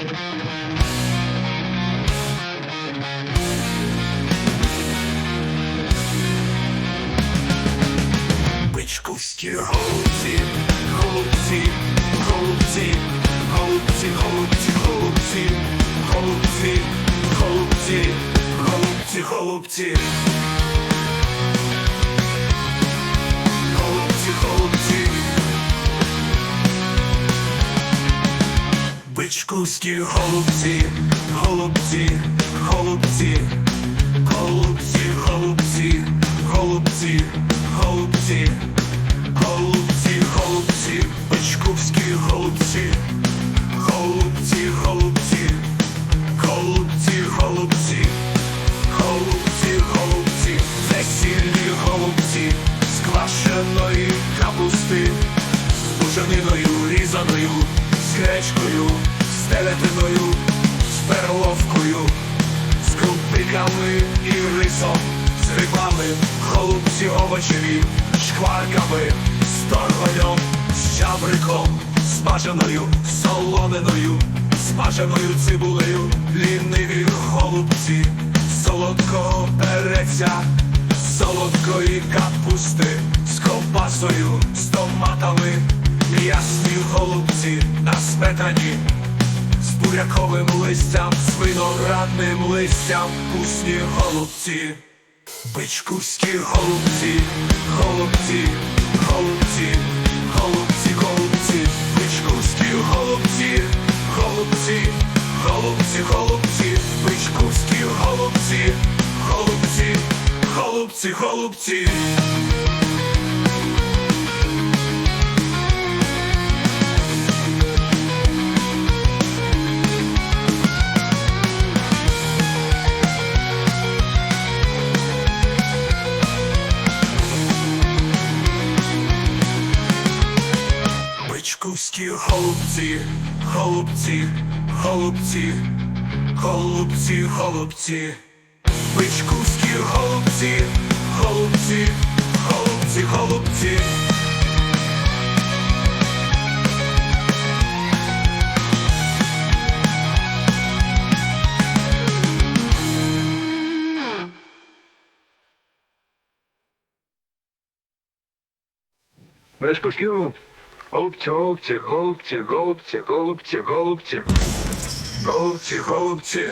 Бичковські голубці, голубці, голубці, голубці, голубці, голубці, голубці, голубці, голубці, голубці. Голубці, Бичковські голубці, голубці, голубці, голубці, голубці, голубці, голубці, голубці, голубці, бичковські голубці, голубці, голубці, голубці, голубці, голубці, голубці, весільні голубці, з квашеної капусти, з бужениною різаною, гречкою, телятиною, з перловкою, з крупниками і рисом, з грибами, голубці овочеві, шкварками, з торгонем, з чабриком, смаженою, солониною, смаженою цибулею, ліниві голубці, солодкого переця, солодкої капусти, з ковбасою, з томатами, ясні голубці на сметані, з буряковим листям, з виноградним листям, вкусні голубці, бичкуські голубці, голубці, голубці, голубці, голубці, бичкуські голубці, голубці, голубці, голубці, бичкуські голубці, голубці, голубці, голубці. Бичківські голубці, голубці, голубці, голубці, голубці, бичківські голубці, голубці, голубці, голубці. Безпокійно. Голубці, голубці, голубці, голубці, голубці, голубці. Голубці, голубці.